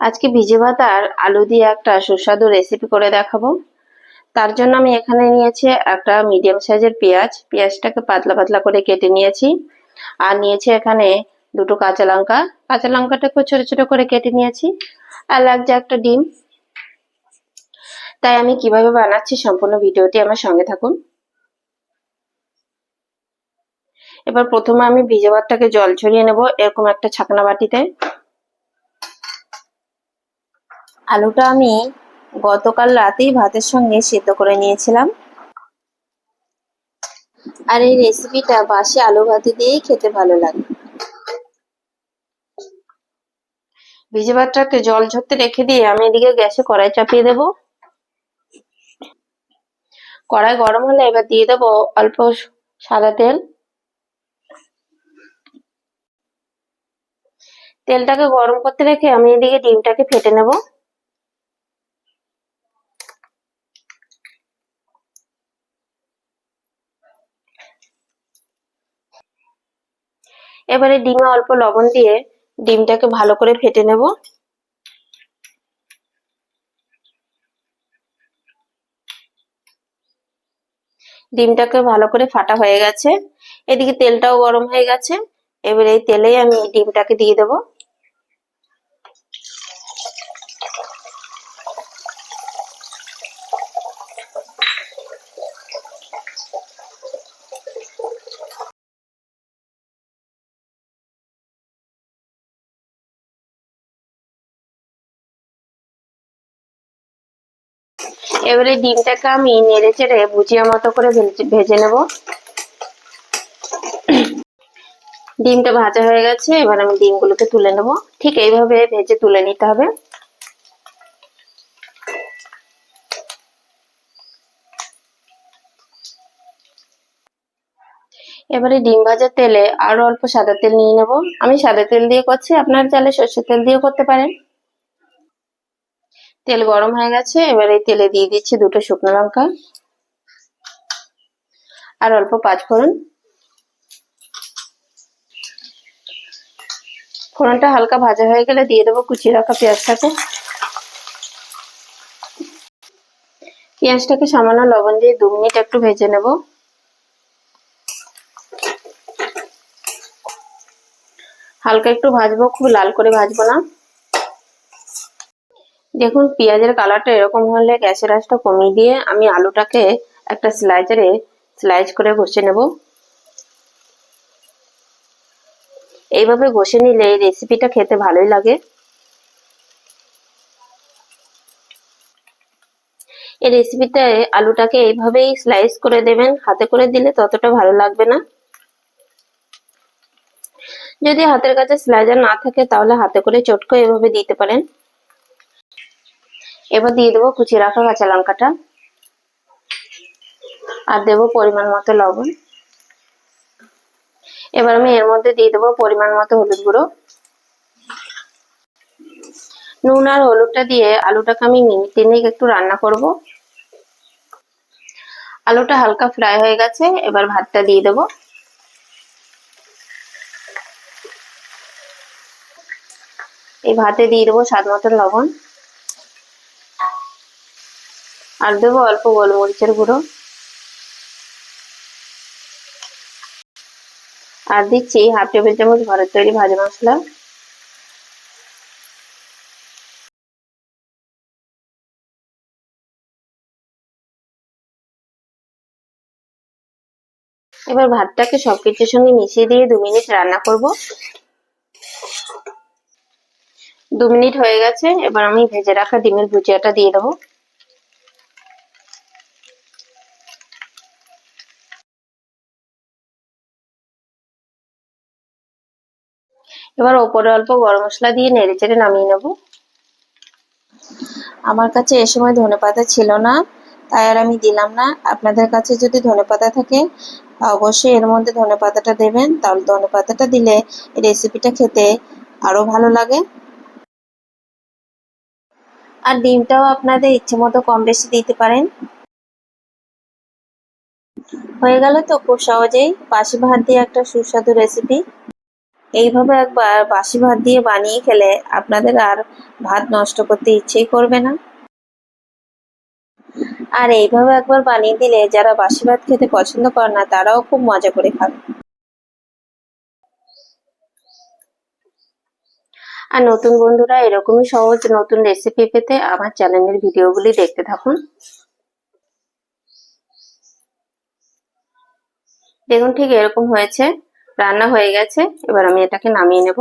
আজকে ভিজে ভাত আর আলু দিয়ে একটা সুস্বাদু রেসিপি করে দেখাবো। তার জন্য আমি এখানে নিয়েছি একটা মিডিয়াম সাইজের পেঁয়াজ। পেঁয়াজটাকে পাতলা পাতলা করে কেটে নিয়েছি। আর নিয়েছি এখানে দুটো কাঁচা লঙ্কা। কাঁচা লঙ্কাটাকে ছোট ছোট করে কেটে নিয়েছি। আর লাগছে একটা ডিম। তাই আমি কীভাবে বানাচ্ছি সম্পূর্ণ ভিডিওটি আমার সঙ্গে থাকুন। এবার প্রথমে আমি ভিজে ভাতটাকে জল ছড়িয়ে নেব এরকম একটা ছাকনা বাটিতে। আলুটা আমি গতকাল রাতেই ভাতের সঙ্গে সেদ্ধ করে নিয়েছিলাম। আর এই রেসিপিটা বাসি আলু ভাতে দিয়েই খেতে ভালো লাগে। ভিজে ভাতটাকে জল ঝরতে রেখে দিয়ে আমি এদিকে গ্যাসে কড়াই চাপিয়ে দেব। কড়াই গরম হলে এবার দিয়ে দেবো অল্প সাদা তেল। তেলটাকে গরম করতে রেখে আমি এদিকে ডিমটাকে ফেটে নেব। এবারে ডিমে অল্প লবণ দিয়ে ডিমটাকে ভালো করে ফেটে নেব। ডিমটাকে ভালো করে ফাটা হয়ে গেছে। এদিকে তেলটাও গরম হয়ে গেছে। এবারে এই তেলেই আমি ডিমটাকে দিয়ে দেব। এবারে ডিমটাকে আমি নেড়ে চেড়ে ভুজিয়া মতো করে ভেজে নেব। ডিমটা ভাজা হয়ে গেছে, এবার আমি ডিমগুলোকে তুলে নেব। ঠিক এইভাবে ভেজে তুলে নিতে হবে। এবারে ডিম ভাজার তেলে আরও অল্প সাদা তেল নিয়ে নেব। আমি সাদা তেল দিয়ে করছি, আপনার চালে সর্ষের তেল দিয়ে করতে পারেন। তেল গরম হয়ে গেছে, এবার এই তেলে দিয়ে দিচ্ছি দুটো শুকনো লঙ্কা। আর অল্প পাঁচ ফোড়ন। ফোড়নটা হালকা ভাজা হয়ে গেলে দিয়ে দেবো কুচি রাখা পেঁয়াজটাকে। পেঁয়াজটাকে সামান্য লবণ দিয়ে দু মিনিট একটু ভেজে নেব। হালকা একটু ভাজবো, খুব লাল করে ভাজবো না। দেখুন, পেঁয়াজের কালারটা এরকম হলে গ্যাসের আঁচটা কমিয়ে দিয়ে আমি আলুটাকে একটা স্লাইজারে স্লাইজ করে ঘষে নেব। এইভাবে ঘষে নিলে এই রেসিপিটা খেতে ভালোই লাগে। এই রেসিপিটায় আলুটাকে এইভাবেই স্লাইস করে দেবেন। হাতে করে দিলে ততটা ভালো লাগবে না। যদি হাতের কাছে স্লাইজার না থাকে, তাহলে হাতে করে চটকো এভাবে দিতে পারেন। এবার দিয়ে দেবো কুচি রাখা কাঁচা লঙ্কাটা। আর দেবো পরিমাণ মতো লবণ। এবার আমি এর মধ্যে দিয়ে দেবো পরিমাণ মতো হলুদ গুঁড়ো। নুন আর হলুদটা দিয়ে আলুটাকে আমি মিনিট তিনেক একটু রান্না করব। আলুটা হালকা ফ্রাই হয়ে গেছে, এবার ভাতটা দিয়ে দেবো। এই ভাতে দিয়ে দেবো স্বাদ মতন লবণ। আর দেবো অল্প গোলমরিচের গুঁড়ো। আর দিচ্ছি হাফ টেবিল চামচ ঘরের তৈরি ভাজা মশলা। এবার ভাতটাকে সবকিছুর সঙ্গে মিশিয়ে দিয়ে দু মিনিট রান্না করব। দু মিনিট হয়ে গেছে, এবার আমি ভেজে রাখা ডিমের ভুজিয়াটা দিয়ে দেবো। এবার ওপরে অল্প গরম মশলা দিয়ে নেড়ে চেড়ে নামিয়ে নেব। আমার কাছে এ সময় ধনে পাতা ছিল না, তাই আর আমি দিলাম না। আপনাদের কাছে যদি ধনে পাতা থাকে, অবশ্যই এর মধ্যে ধনে পাতাটা দেবেন। তাহলে ধনে পাতাটা দিলে রেসিপিটা খেতে আরও ভালো লাগে। আর ডিমটাও আপনাদের ইচ্ছে মতো কম বেশি দিতে পারেন। হয়ে গেল তো খুব সহজেই। বাসি ভাত দিয়ে একটা সুস্বাদু রেসিপি এইভাবে একবার বাসি ভাত দিয়ে বানিয়ে খেলে আপনাদের আর ভাত নষ্ট করতে ইচ্ছেই করবে না। আর এইভাবে একবার বানিয়ে দিলে যারা বাসি ভাত খেতে পছন্দ করে না, তারাও খুব মজা করে খাবে। আর নতুন বন্ধুরা, এরকমই সহজ নতুন রেসিপি পেতে আমার চ্যানেলের ভিডিওগুলি দেখতে থাকুন। দেখুন ঠিক এরকম হয়েছে। রান্না হয়ে গেছে এবার আমি এটাকে নামিয়ে নেব।